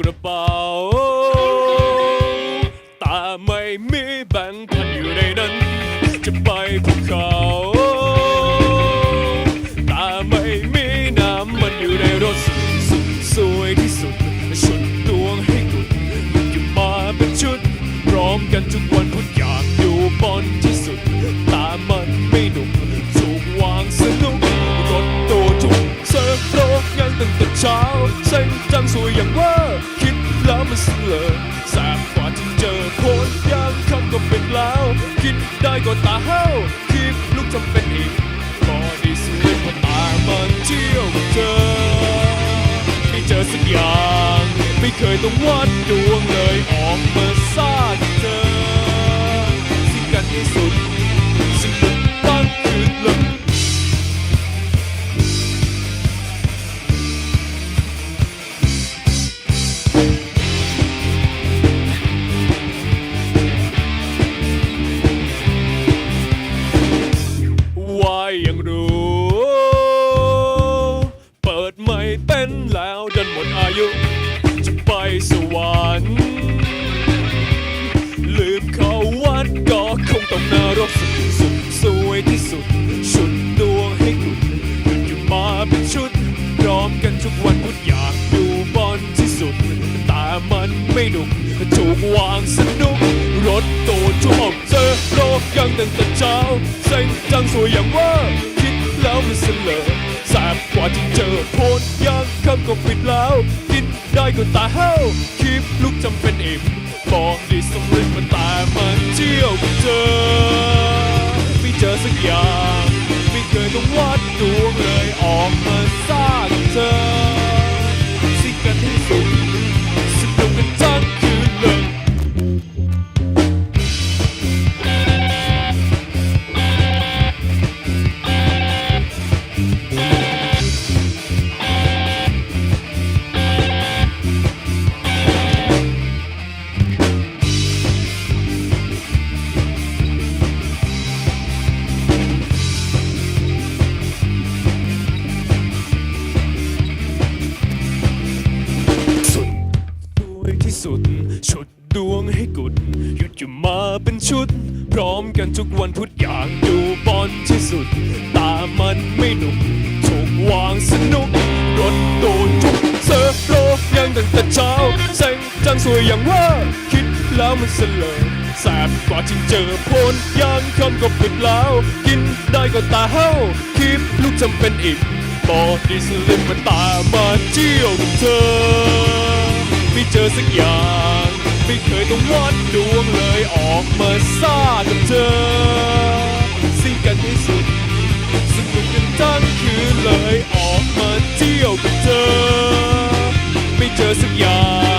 กระเป๋าตาไม่มีแบงค์พันอยู่ในนั้น จะไปภูเขาตาไม่มีน้ำมันอยู่ในรถสุดสวยที่สุดชุดดวงให้กุดมันจะมาเป็นชุด พร้อมกันทุกวันพุดอยากอยู่บนที่สุดตามันไม่หนุกถูกวางสนุกรถตัวถูกเสิร์ฟโรกงานตั้งแต่เช้าเส้นจังสวยอย่างว่า แล้วมันเสลอแสบกว่าที่เจอคนยางคำก็เป็นแล้ว คิดได้ก็ตาเฮ้าคิดลูกจำเป็นอีกก็ดีสุดพอตามันเที่ยวเจอไม่เจอสักอย่าง ไม่เคยต้องวัดดวงเลยออกมาซาก เป็นแล้วดันหมดอายุ จะไปสวรรค์ลืมเขาวัดก็คงต้องนรกสุดสุดสวยที่สุด ชุดดวงให้กุดหยุดอยู่มาเป็นชุด พร้อมกันทุกวันพุธอยากอยู่บอลที่สุด แต่มันไม่หนุกถูกวางสนุก รถโตท่วมเจอโลกยังตั้งแต่เช้าเส้นจังสวยอย่างว่า คิดแล้วมันเสลอ ว่าที่เจอโพนยังคำก็ปิดแล้ว กินได้ก็ตาเฮ้าคลิปลูกจำเป็นอิ่มบอกดีสำเร็จมันแต่มันเที่ยวไม่เจอ ไม่เจอสักอย่าง ไม่เคยต้องวัดดวงเลยออกมา่สุด ชุดดวงให้กุด หยุดอยู่มาเป็นชุด พร้อมกันทุกวันพุธอยากดูบอลที่สุด ตามันไม่หนุกถูกวางสนุกรถโดนทุกเซิร์ฟโลกยังตั้งแต่เช้าแสงจังสวยอย่างว่า คิดแล้วมันเสลอแสบกว่าที่เจอโพนยางคำก็ปิดแล้ว กินได้ก็ตาเฮ้าคลิปลูกจำเป็นอิ่มบอดี้สลิมมันตามมาเที่ยวกับเธอ ไม่เจอสักอย่าง ไม่เคยต้องวัดดวงเลยออกมาซ่ากับเธอสิ่งกันที่สุดสนุกกันทั้งคืนเลยออกมาเที่ยวกับเธอ ไม่เจอสักอย่าง